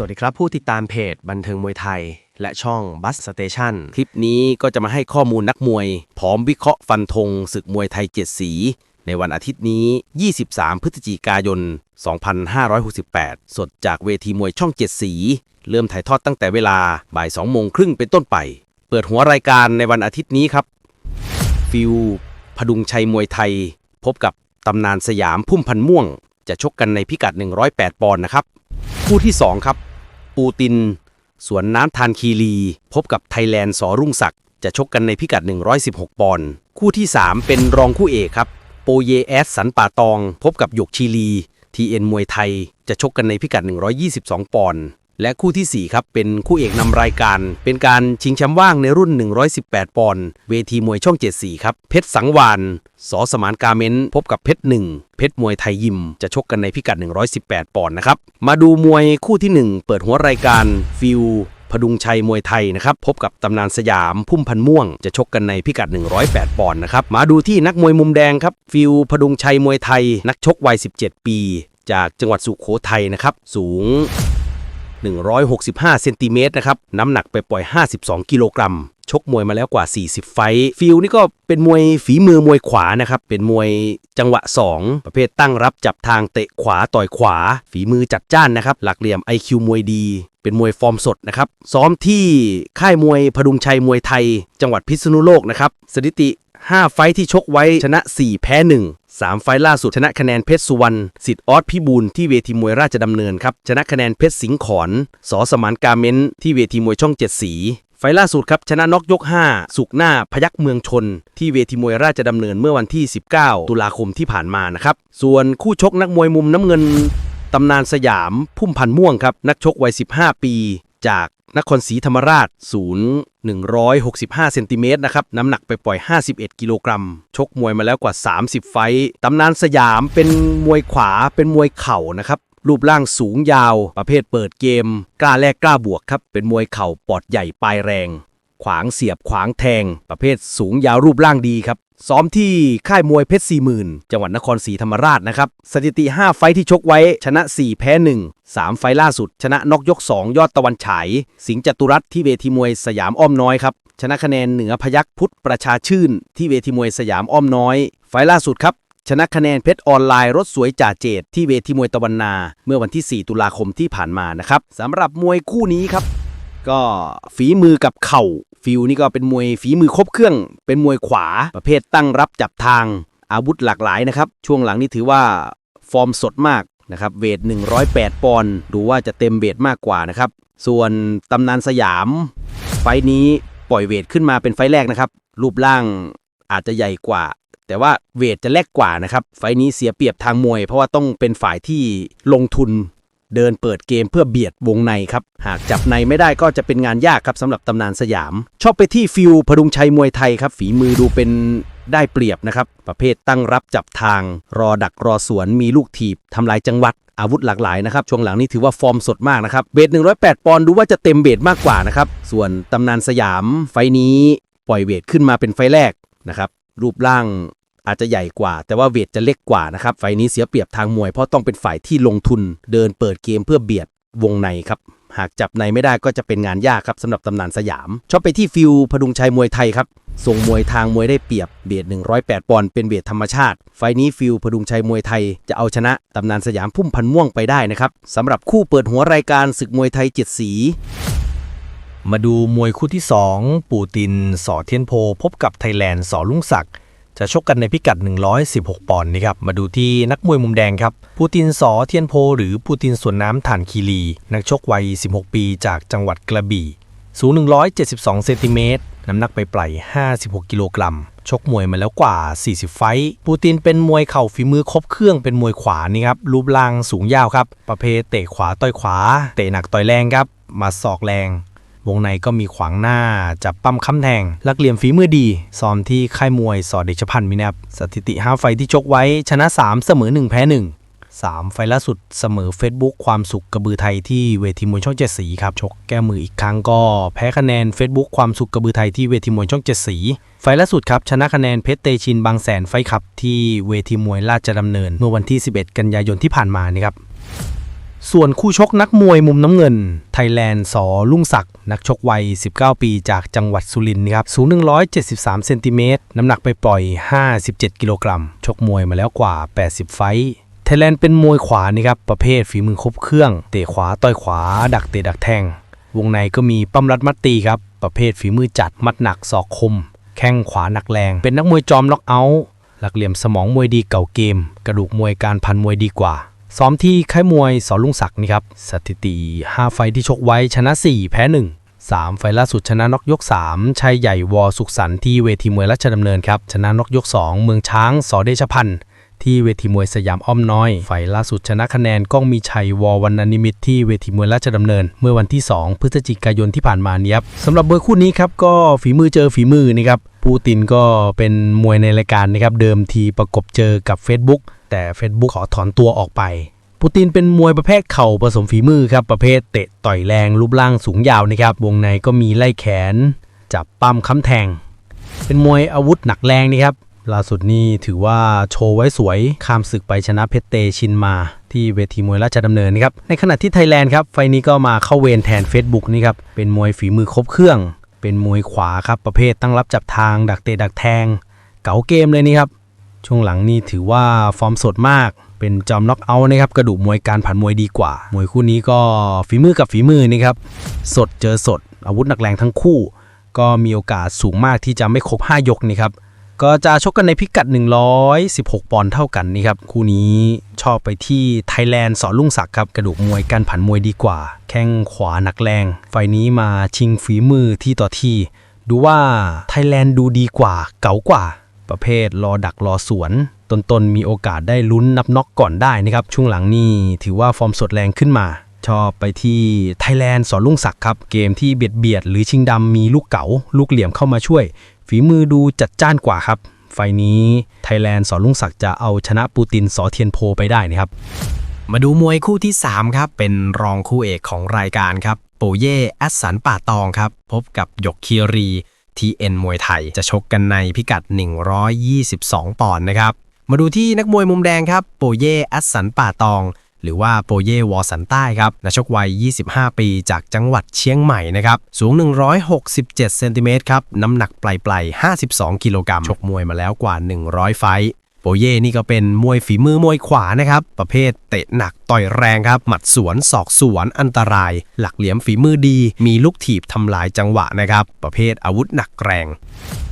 สวัสดีครับ ผู้ติดตามเพจบันเทิงมวยไทย และช่องบัสสเตชันคลิปนี้ก็จะมาให้ข้อมูลนักมวย พร้อมวิเคราะห์ฟันธงศึกมวยไทยเจ็ดสี ในวันอาทิตย์นี้ 23 พฤศจิกายน 2568 สดจากเวทีมวยช่องเจ็ดสี เริ่มถ่ายทอดตั้งแต่เวลาบ่าย2โมงครึ่งเป็นต้นไป เปิดหัวรายการในวันอาทิตย์นี้ครับ ฟิวพดุงชัยมวยไทย พบกับตำนานสยามพุ่มพันม่วง จะชกกันในพิกัด 108 ปอนด์นะครับ คู่ที่ 2 ครับ ปูติน สวนน้ำทานคีรี พบกับไทยแลนด์สอรุ่งศักดิ์จะชกกันในพิกัด 116 ปอนด์คู่ที่ 3 เป็นรองคู่เอกครับ โปเยแอสสันป่าตอง พบกับหยกชีรีทีเอ็นมวยไทย จะชกกันในพิกัด 122 ปอนด์ และคู่ทีสี่ 4 ครับ เป็นคู่เอกนำรายการ เป็นการชิงแชมป์ว่างในรุ่น 118 ปอนด์เวทีมวยช่อง 74 ครับ เพชรสังวานสอสมานกาเมนพบกับเพชรหนึ่งเพชรมวยไทยยิม จะชกกันในพิกัด 118 ปอนด์นะครับ มาดูมวยคู่ที่ 1 เปิดหัวรายการฟิวพดุงชัยมวยไทยนะครับ พบกับตำนานสยามพุ่มพันม่วง จะชกกันในพิกัด 108 ปอนด์นะครับ มาดูที่นักมวยมุมแดงครับ ฟิวพดุงชัยมวยไทย นักชกวัย 17 ปี จากจังหวัดสุโขทัยนะครับ สูง 165 เซนติเมตรนะครับ น้ำหนักไปปล่อย 52 กิโลกรัม ชกมวยมาแล้วกว่า 40 ไฟ ฟิลนี่ก็เป็นมวยฝีมือมวยขวานะครับ เป็นมวยจังหวะ 2 ประเภทตั้งรับจับทางเตะขวาต่อยขวา ฝีมือจัดจ้านนะครับ หลักเหลี่ยม IQ มวยดี เป็นมวยฟอร์มสดนะครับ ซ้อมที่ค่ายมวยพดุงชัยมวยไทย จังหวัดพิษณุโลกนะครับ สถิติ 5 ไฟที่ชกไว้ชนะ 4 แพ้ 1 3 ไฟล่าสุดชนะคะแนนเพชรสุวรรณสิทธิ์ออสพิบูลที่เวทีมวยราชดำเนินครับ ชนะคะแนนเพชรสิงห์ขอนสอสมานกาเมนที่เวทีมวยช่องเจ็ดสี ไฟล่าสุดครับ ชนะนกยก 5 สุกหน้าพยักเมืองชน ที่เวทีมวยราชดำเนินเมื่อวันที่ 19 ตุลาคมที่ผ่านมานะครับ ส่วนคู่ชกนักมวยมุมน้ำเงินตำนานสยามพุ่มพันธ์ม่วงครับนักชกวัย 15 ปี จาก นครศรีธรรมราชศูนย์165 เซนติเมตรนะครับ น้ำหนักไปปล่อย 51 กิโลกรัม ชกมวยมาแล้วกว่า 30 ไฟต์ตำนานสยามเป็นมวยขวา เป็นมวยเข่านะครับ รูปร่างสูงยาว ประเภทเปิดเกม กล้าแลกกล้าบวกครับ เป็นมวยเข่าปอดใหญ่ปลายแรง ขวางเสียบขวางแทง ประเภทสูงยาวรูปร่างดีครับ ซ้อมที่ค่ายมวยเพชรสี่หมื่นจังหวัดนครศรีธรรมราชนะครับ สถิติ 5 ไฟที่ชกไว้ ชนะ 4 แพ้ 1 3 ไฟล่าสุด ชนะนกยก 2 ยอดตะวันฉาย สิงห์จตุรัสที่เวทีมวยสยามอ้อมน้อยครับ ชนะคะแนนเหนือพยักพุทธประชาชื่น ที่เวทีมวยสยามอ้อมน้อย ไฟล่าสุดครับชนะคะแนนเพชรออนไลน์รถสวยจ่าเจดที่เวทีมวยตะวันนา เมื่อวันที่ 4 ตุลาคมที่ผ่านมานะครับสำหรับมวยคู่นี้ครับ ก็ฝีมือกับเข่า ฟิวนี่ก็เป็นมวยฝีมือครบเครื่อง เป็นมวยขวาประเภทตั้งรับจับทาง อาวุธหลากหลายนะครับ ช่วงหลังนี่ถือว่าฟอร์มสดมากนะครับ เวท 108 ปอนด์ ดูว่าจะเต็มเวทมากกว่านะครับ ส่วนตำนานสยาม ไฟนี้ปล่อยเวทขึ้นมาเป็นไฟแรกนะครับ รูปร่างอาจจะใหญ่กว่า แต่ว่าเวทจะเล็กกว่านะครับ ไฟนี้เสียเปรียบทางมวย เพราะว่าต้องเป็นฝ่ายที่ลงทุน เดินเปิดเกมเพื่อเบียดวงในครับ หากจับในไม่ได้ก็จะเป็นงานยากครับสำหรับตำนานสยาม ชอบไปที่ฟิวพดุงชัยมวยไทยครับ ฝีมือดูเป็นได้เปรียบนะครับ ประเภทตั้งรับจับทาง รอดักรอสวนมีลูกถีบทำลายจังหวัดอาวุธหลากหลายนะครับ ช่วงหลังนี้ถือว่าฟอร์มสดมากนะครับเบท108 ปอนด์ดูว่าจะเต็มเบทมากกว่านะครับ ส่วนตำนานสยามไฟนี้ปล่อยเวทขึ้นมาเป็นไฟแรกนะครับรูปร่าง อาจจะใหญ่กว่า แต่ว่าเวทจะเล็กกว่านะครับไฟนี้เสียเปรียบทางมวยเพราะต้องเป็นฝ่ายที่ลงทุนเดินเปิดเกมเพื่อเบียดวงในครับหากจับในไม่ได้ก็จะเป็นงานยากครับสำหรับตำนานสยาม ชอบไปที่ฟิวพดุงชัยมวยไทยครับส่งมวยทางมวยได้เปรียบเบียด108 ปอนด์เป็นเบียดธรรมชาติ ไฟนี้ฟิวพดุงชัยมวยไทยจะเอาชนะตำนานสยามพุ่มพันม่วงไปได้นะครับสำหรับคู่เปิดหัวรายการศึกมวยไทยเจ็ดสี มาดูมวยคู่ที่ 2 ปูตินสอเทียนโพ พบกับไทยแลนด์สอลุงศักดิ์ จะชกกันในพิกัด 116 ปอนด์นะครับ มาดูที่นักมวยมุมแดงครับ ปูตินสอเทียนโพ หรือปูตินสวนน้ำฐานคีรี นักชกวัย 16 ปีจากจังหวัดกระบี่ สูง 172 เซนติเมตร น้ำหนักไปปล่อย 56 กิโลกรัม ชกมวยมาแล้วกว่า 40 ไฟต์ ปูตินเป็นมวยเข่าฝีมือครบเครื่อง เป็นมวยขวานี่ครับ รูปร่างสูงยาวครับ ประเภทเตะขวาต่อยขวา เตะหนักต่อยแรงครับ มาศอกแรง วงในก็มีขวางหน้า จับปั้มค้ำแทงลักเหลี่ยมฝีมือดี ซ้อมที่ค่ายมวยสอดเดชพันธ์มินับสถิติ 5 ไฟที่ชกไว้ชนะ 3 เสมอ 1 แพ้ 1 3 ไฟล่าสุดเสมอ Facebook ความสุขกระบือไทยที่เวทีมวยช่องเจ็ดสีครับชกแก้มืออีกครั้งก็แพ้คะแนน Facebook ความสุขกระบือไทยที่เวทีมวยช่องเจ็ดสี ไฟล่าสุดครับชนะคะแนนเพชรเตชินบางแสนไฟขับที่เวทีมวยราชดำเนิน เมื่อวันที่ 11 กันยายนที่ผ่านมานี่ครับ ส่วนคู่ชกนักมวยมุมน้ำเงิน ไทยแลนด์สอลุ่งศักดิ์นักชกวัย 19 ปีจากจังหวัดสุรินทร์ครับสูง 173 เซนติเมตรน้ำหนักไปปล่อย 57 กิโลกรัม ชกมวยมาแล้วกว่า 80 ไฟต์ไทยแลนด์เป็นมวยขวานี่ครับประเภทฝีมือครบเครื่อง เตะขวาต่อยขวา ดักเตะดักแทง วงในก็มีปั้มรัดมัดตีครับประเภทฝีมือจัดมัดหนักศอกคม แข้งขวาหนักแรง เป็นนักมวยจอมน็อกเอาท์หลักเหลี่ยมสมองมวยดีเก่าเกม กระดูกมวยการพันมวยดีกว่า ซ้อมที่ค่ายมวยสอลุงศักดิ์นี่ครับสถิติ 5 ไฟที่ชกไว้ชนะ 4 แพ้ 1 3 ไฟล่าสุดชนะน็อกยก 3ชัยใหญ่วอสุขสันที่เวทีมวยราชดำเนินครับชนะน็อกยก 2 เมืองช้างสอเดชพันธ์ที่เวทีมวยสยามอ้อมน้อย ไฟล่าสุดชนะคะแนนก้องมีชัยวอวันนานิมิตที่เวทีมวยราชดำเนิน เมื่อวันที่ 2 พฤศจิกายนที่ผ่านมานี้ครับสำหรับเบอร์คู่นี้ครับก็ฝีมือเจอฝีมือนี่ครับปูตินก็เป็นมวยในรายการนะครับเดิมทีประกบเจอกับ Facebook แต่ Facebook ขอถอนตัวออกไป ปูตินเป็นมวยประเภทเข่าผสมฝีมือครับ ประเภทเตะต่อยแรงรูปร่างสูงยาวนะครับ วงในก็มีไล่แขน จับปั้มค้ำแทง เป็นมวยอาวุธหนักแรงนี่ครับ ล่าสุดนี่ถือว่าโชว์ไว้สวยข้ามศึกไปชนะเพชรเตชินมาที่เวทีมวยราชดำเนินนะครับ ในขณะที่ไทยแลนด์ครับ ไฟนี้ก็มาเข้าเวรแทน Facebook นี่ครับ เป็นมวยฝีมือครบเครื่อง เป็นมวยขวาครับ ประเภทตั้งรับจับทาง ดักเตะดักแทง เก๋าเกมเลยนี่ครับ ช่วงหลังนี่ถือว่าฟอร์มสดมาก เป็นจอมน็อกเอาท์นะครับ กระดูกมวยการผ่านมวยดีกว่า มวยคู่นี้ก็ฝีมือกับฝีมือนี่ครับ สดเจอสด อาวุธหนักแรงทั้งคู่ ก็มีโอกาสสูงมากที่จะไม่ครบ 5 ยกนี่ครับ ก็จะชกกันในพิกัด 116 ปอนด์เท่ากันนี่ครับ คู่นี้ชอบไปที่ไทยแลนด์สอนลุงศักดิ์ครับ กระดูกมวยการผันมวยดีกว่า แข้งขวาหนักแรง ไฟนี้มาชิงฝีมือที่ต่อที่ ดูว่าไทยแลนด์ดูดีกว่า เก๋ากว่า ประเภทรอดักรอสวนต้นๆมีโอกาสได้ลุ้นนับน็อกก่อนได้นะครับ ช่วงหลังนี่ถือว่าฟอร์มสดแรงขึ้นมา ชอบไปที่ไทยแลนด์สอนลุงศักดิ์ครับ เกมที่เบียดเบียดหรือชิงดำมีลูกเก๋าลูกเหลี่ยมเข้ามาช่วย ฝีมือดูจัดจ้านกว่าครับ ไฟล์นี้ไทยแลนด์สอนลุงศักดิ์จะเอาชนะปูตินสอเทียนโพไปได้นะครับ มาดูมวยคู่ที่ 3 ครับ เป็นรองคู่เอกของรายการครับ โปเย่แอสสันป่าตองครับ พบกับหยกคีรี ทีเอ็นมวยไทย จะชกกันในพิกัด 122 ปอนด์นะครับ มาดูที่นักมวยมุมแดงครับ โปเย่อัสสันป่าตอง หรือว่าโปเย่วอสันใต้ครับนักชกวัย 25 ปีจากจังหวัดเชียงใหม่นะครับ สูง 167 เซนติเมตรครับ น้ำหนักปลายๆ52 กิโลกรัม ชกมวยมาแล้วกว่า 100 ไฟต์ โปเย่นี่ก็เป็นมวยฝีมือมวยขวานะครับ ประเภทเตะหนักต่อยแรงครับ หมัดสวนศอกสวนอันตราย หลักเหลี่ยมฝีมือดี มีลูกถีบทำลายจังหวะนะครับ ประเภทอาวุธหนักแรง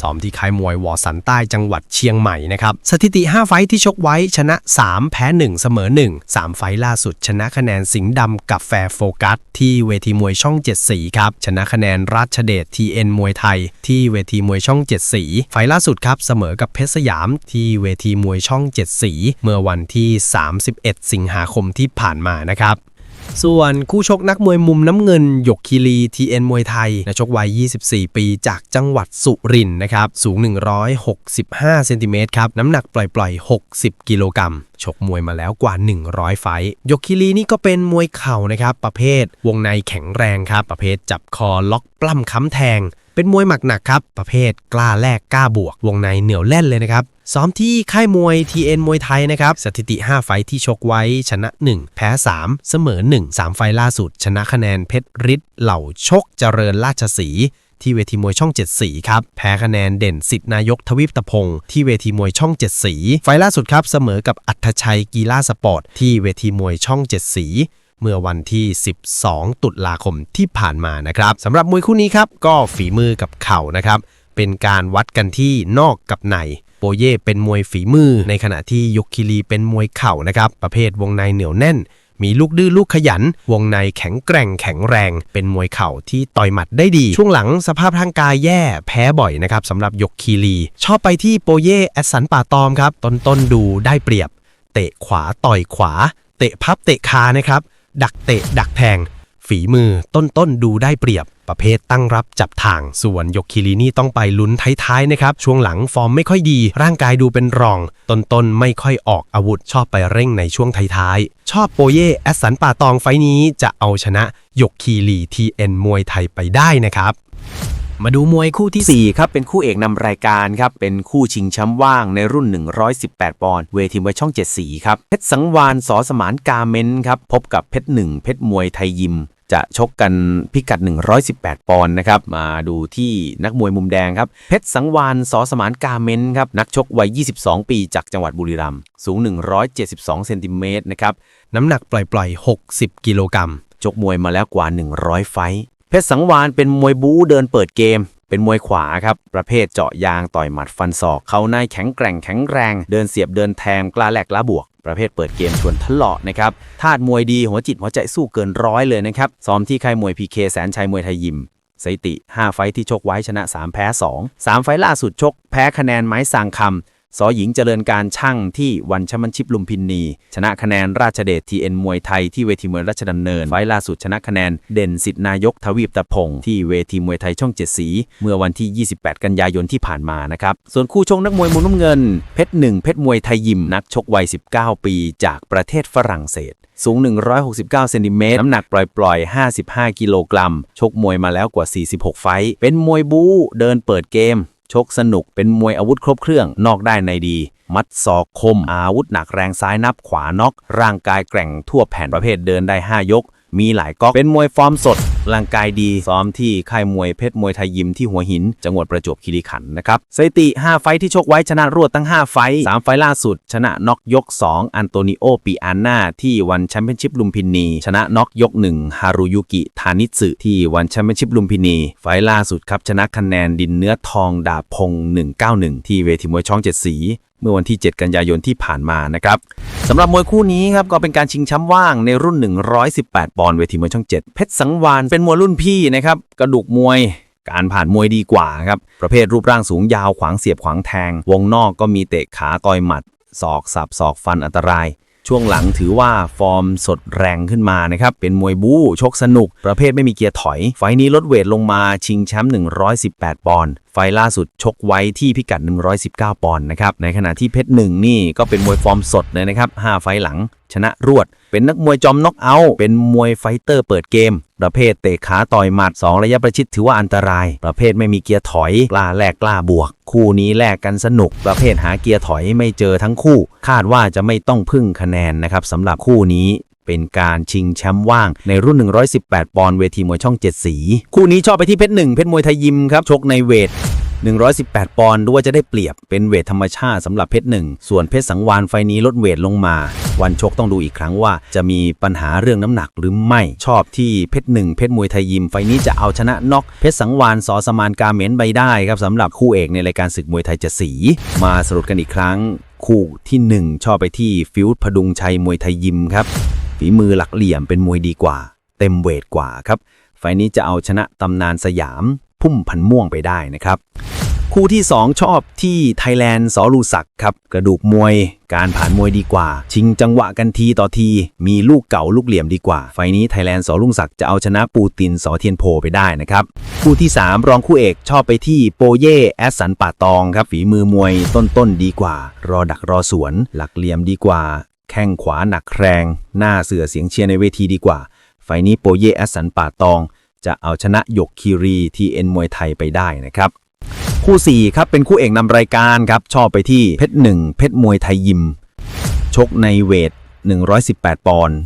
ซ้อมที่ค่ายมวยวอสันใต้จังหวัดเชียงใหม่นะครับ สถิติ 5 ไฟที่ชกไว้ชนะ 3 แพ้ 1 เสมอ 1 3 ไฟล่าสุด ชนะคะแนนสิงห์ดำกับแฟร์โฟกัส ที่เวทีมวยช่อง 7 สีครับ ชนะคะแนนราชเดช TN มวยไทย ที่เวทีมวยช่อง 7 สี ไฟล่าสุดครับเสมอกับเพชรสยามที่เวทีมวยช่อง 7 สี เมื่อวันที่ 31 สิงหาคมที่ผ่านมานะครับส่วนคู่ชกนักมวยมุมน้ำเงิน หยกคีรี TN มวยไทยนักชกวัย 24 ปีจากจังหวัดสุรินทร์นะครับ สูง 165 เซนติเมตรครับ น้ำหนักปล่อยๆ 60 กิโลกรัมชกมวยมาแล้วกว่า 100 ไฟหยกคีรีนี่ก็เป็นมวยเข่านะครับ ประเภท วงในแข็งแรงครับ ประเภทจับคอล็อกปล้ำค้ำแทง เป็นมวยหมักหนักครับ ประเภทกล้าแลกกล้าบวก วงในเหนียวแน่นเลยนะครับ ซ้อมที่ค่ายมวย TN มวยไทยนะครับ สถิติ 5 ไฟที่ชกไว้ ชนะ 1 แพ้ 3 เสมอ 1 3 ไฟล่าสุด ชนะคะแนนเพชรฤทธิ์เหล่าชกเจริญราชสีที่เวทีมวยช่อง 7 สีครับ แพ้คะแนนเด่นสิทธินายกทวีปตะพงศ์ที่เวทีมวยช่อง 7 สี ไฟล์ล่าสุดครับ เสมอกับอัธชัยกีฬาสปอร์ต ที่เวทีมวยช่อง 7 สี เมื่อวันที่ 12 ตุลาคมที่ผ่านมานะครับสำหรับมวยคู่นี้ครับก็ฝีมือกับเข่านะครับเป็นการวัดกันที่นอกกับใน โปเย่เป็นมวยฝีมือ ในขณะที่ยกคิรีเป็นมวยเข่านะครับ ประเภทวงในเหนียวแน่น มีลูกดื้อลูกขยัน วงในแข็งแกร่งแข็งแรง เป็นมวยเข่าที่ต่อยหมัดได้ดี ช่วงหลังสภาพร่างกายแย่แพ้บ่อยนะครับสำหรับยกคีรี ชอบไปที่โปเย่แอสสันป่าตอมครับต้นต้นดูได้เปรียบ เตะขวาต่อยขวา เตะพับเตะคานะครับดักเตะดักแทง ฝีมือต้นต้นดูได้เปรียบ ประเภทตั้งรับจับทาง ส่วนยกคิรินี่ต้องไปลุ้นท้ายๆนะครับ ช่วงหลังฟอร์มไม่ค่อยดี ร่างกายดูเป็นรอง ต้นตนๆไม่ค่อยออกอาวุธชอบไปเร่งในช่วงท้ายๆ ชอบโปเย่แอสสันป่าตองไฟนี้จะเอาชนะยกคีรีทีเอ็นมวยไทยไปได้นะครับมาดูมวยคู่ที่ 4 ครับ เป็นคู่เอกนำรายการครับ เป็นคู่ชิงแชมป์ว่างในรุ่น 118 ปอนด์เวทีมวยช่อง7สีครับ เพชรสังวานสอสมานกาเมนครับ พบกับเพชรหนึ่งเพชรมวยไทยยิม จะชกกันพิกัด 118 ปอนด์นะครับ มาดูที่นักมวยมุมแดงครับ เพชรสังวานสอสมานกาเมนครับ นักชกวัย 22 ปีจากจังหวัดบุรีรัมย์สูง 172 เซนติเมตรนะครับ น้ำหนักปล่อยๆ 60 กิโลกรัมชกมวยมาแล้วกว่า 100 ไฟท์เพชรสังวานเป็นมวยบู๊เดินเปิดเกม เป็นมวยขวาครับ ประเภทเจาะยางต่อยหมัดฟันศอก เขาในแข็งแกร่งแข็งแรง เดินเสียบเดินแทงกล้าแหลกล้าบวก ประเภทเปิดเกมชวนทะเลาะนะครับธาตุมวยดีหัวจิตหัวใจสู้เกินร้อยเลยนะครับ ซ้อมที่ค่ายมวยพีเคแสนชัยมวยไทยยิมสถิติ 5 ไฟที่ชกไว้ชนะ 3 แพ้ 2 3 ไฟล่าสุดชก แพ้คะแนนไม้สางคำ สอหญิงเจริญการช่างที่วันชมเปี้ยนชิพลุมพินี ชนะคะแนนราชเดชทีเอ็นมวยไทยที่เวทีมวยราชดำเนิน ไฟท์ล่าสุดชนะคะแนนเด่นสิทธินายกทวีปตะพงที่เวทีมวยไทยช่องเจ็ดสี เมื่อวันที่ 28 กันยายนที่ผ่านมานะครับ ส่วนคู่ชกนักมวยมุมน้ำเงิน เพชรหนึ่งเพชรมวยไทยยิมนักชกวัย 19 ปีจากประเทศฝรั่งเศส สูง 169 เซนติเมตรน้ำหนักปล่อยๆ 55 กิโลกรัม ชกมวยมาแล้วกว่า 46 ไฟ เป็นมวยบู๊เดินเปิดเกม ชกสนุกเป็นมวยอาวุธครบเครื่องนอกได้ในดี มัดศอกคม อาวุธหนักแรงซ้ายนับขวาน็อกร่างกายแกร่งทั่วแผ่นประเภทเดินได้ 5 ยก มีหลายก๊อกเป็นมวยฟอร์มสด ร่างกายดีซ้อมที่ค่ายมวยเพชรมวยไทยยิมที่หัวหิน จังหวัดประจวบคีรีขันธ์นะครับสถิติ 5 ไฟที่ชกไว้ชนะรวดตั้ง 5 ไฟ3ไฟล่าสุด ชนะน็อกยก 2 อันโตนิโอปิอาน่าที่วันแชมเปี้ยนชิพลุมพินี ชนะน็อกยก 1 ฮารุยุกิทานิสึที่วันแชมเปี้ยนชิพลุมพินี ไฟล่าสุดครับชนะคะแนนดินเนื้อทองดาบพง 191 ที่เวทีมวยช่องเจ็ดสี เมื่อวันที่ 7 กันยายนที่ผ่านมานะครับสำหรับมวยคู่นี้ครับก็เป็นการชิงแชมป์ว่างในรุ่น 118 ปอนด์เวทีมวยช่อง 7 เพชรสังวานเป็นมวยรุ่นพี่นะครับกระดูกมวยการผ่านมวยดีกว่าครับ ประเภทรูปร่างสูงยาวขวางเสียบขวางแทง วงนอกก็มีเตะขาต่อยหมัด ศอกสับศอกฟันอันตราย ช่วงหลังถือว่าฟอร์มสดแรงขึ้นมานะครับ เป็นมวยบู๊ชกสนุก ประเภทไม่มีเกียร์ถอย ไฟนี้ลดเวทลงมาชิงแชมป์118 ปอนด์ไฟล่าสุดชกไว้ที่พิกัด 119 ปอนด์นะครับ ในขณะที่เพชรหนึ่งนี่ก็เป็นมวยฟอร์มสดเลยนะครับ 5 ไฟหลัง ชนะรวด เป็นนักมวยจอมน็อกเอาท์เป็นมวยไฟเตอร์เปิดเกม ประเภทเตะขาต่อยหมัด 2 ระยะประชิดถือว่าอันตราย ประเภทไม่มีเกียร์ถอย กล้าแลกกล้าบวก คู่นี้แลกกันสนุก ประเภทหาเกียร์ถอยไม่เจอทั้งคู่ คาดว่าจะไม่ต้องพึ่งคะแนนนะครับสำหรับคู่นี้เป็นการชิงแชมป์ว่างในรุ่น 118 ปอนด์เวทีมวยช่อง 7 สี คู่นี้ชอบไปที่เพชรหนึ่งเพชรมวยไทยยิมครับ ชกในเวท 118 ปอนด์ดูว่าจะได้เปรียบเป็นเวทธรรมชาติสำหรับเพชรหนึ่งส่วนเพชรสังวานไฟนี้ลดเวทลงมา วันชกต้องดูอีกครั้งว่า จะมีปัญหาเรื่องน้ำหนักหรือไม่ชอบที่เพชรหนึ่งเพชรมวยไทยยิมไฟนี้จะเอาชนะน็อกเพชรสังวานสอสมานกาเมนไปได้ครับสำหรับคู่เอกในรายการศึกมวยไทยจะสี มาสรุปกันอีกครั้ง คู่ที่หนึ่งชอบไปที่ฟิวด์พดุงชัยมวยไทยยิมครับฝีมือหลักเหลี่ยมเป็นมวยดีกว่า เต็มเวทกว่าครับไฟนี้จะเอาชนะตำนานสยามพุ่มพันม่วงไปได้นะครับ คู่ที่ 2 ชอบที่ไทยแลนด์สอลูศักดิ์ครับ กระดูกมวย การผ่านมวยดีกว่า ชิงจังหวะกันทีต่อที มีลูกเก่าลูกเหลี่ยมดีกว่า ไฟนี้ไทยแลนด์สอลุงศักดิ์จะเอาชนะปูตินสอเทียนโพไปได้นะครับคู่ที่ 3 รองคู่เอกชอบไปที่โปเย่แอสสันป่าตองครับฝีมือมวยต้นๆดีกว่า รอดักรอสวน หลักเหลี่ยมดีกว่า แข้งขวาหนักแรง หน้าเสือเสียงเชียร์ในเวทีดีกว่า ไฟนี้โปเย่แอสสันป่าตอง จะเอาชนะหยกคีรีทีเอ็นมวยไทยไปได้นะครับ คู่4ครับเป็นคู่เอกนำรายการครับชอบไปที่เพชรหนึ่งเพชรมวยไทยยิม ชกในเวท 118 ปอนด์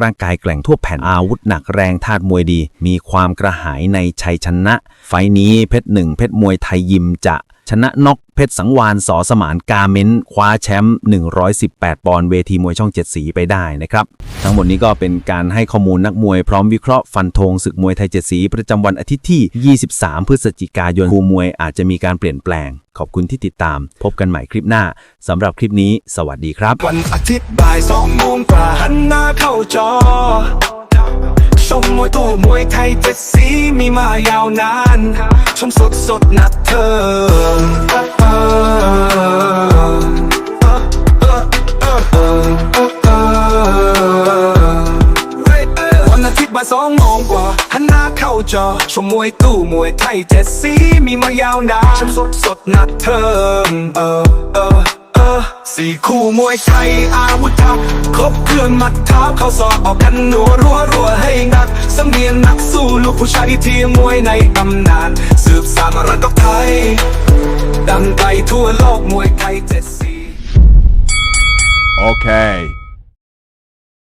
ร่างกายแกร่งทั่วแผ่นอาวุธหนักแรงธาตุมวยดี มีความกระหายในชัยชนะ ไฟนี้เพชรหนึ่งเพชรมวยไทยยิมจะชนะน็อกเพชรสังวานสอสมานกาเมนคว้าแชมป์ 118 ปอนด์เวทีมวยช่องเจ็ดสีไปได้นะครับ ทั้งหมดนี้ก็เป็นการให้ข้อมูลนักมวยพร้อมวิเคราะห์ฟันธงศึกมวยไทยเจ็ดสี ประจำวันอาทิตย์ที่ 23 พฤศจิกายนคู่มวยอาจจะมีการเปลี่ยนแปลง ขอบคุณที่ติดตาม พบกันใหม่คลิปหน้าสำหรับคลิปนี้ สวัสดีครับ วันอาทิตย์บ่ายสองโมงกว่าหันหน้าเข้าจอ ชมมวยตู้มวยไทยเจ็ดสีมีมายาวนาน ชมสดสดนัดเธอเออ บ่ายสองโมงกว่าหันหน้าเข้าจอชมมวยตู้มวยไทยเจ็ดสีมีมายาวนานชมสดสดนัดเธอเออเออเออสี่คู่มวยไทยอาวุธทัพครบเครื่องมัดเท้าเข้าสอบออกกันหนัวรัวรัวให้นักสำเนียงนักสู้ลูกผู้ชายที่มวยในตำนาน สืบสานมรดกไทย ดังไกลทั่วโลกมวยไทยเจ็ดสี Okay.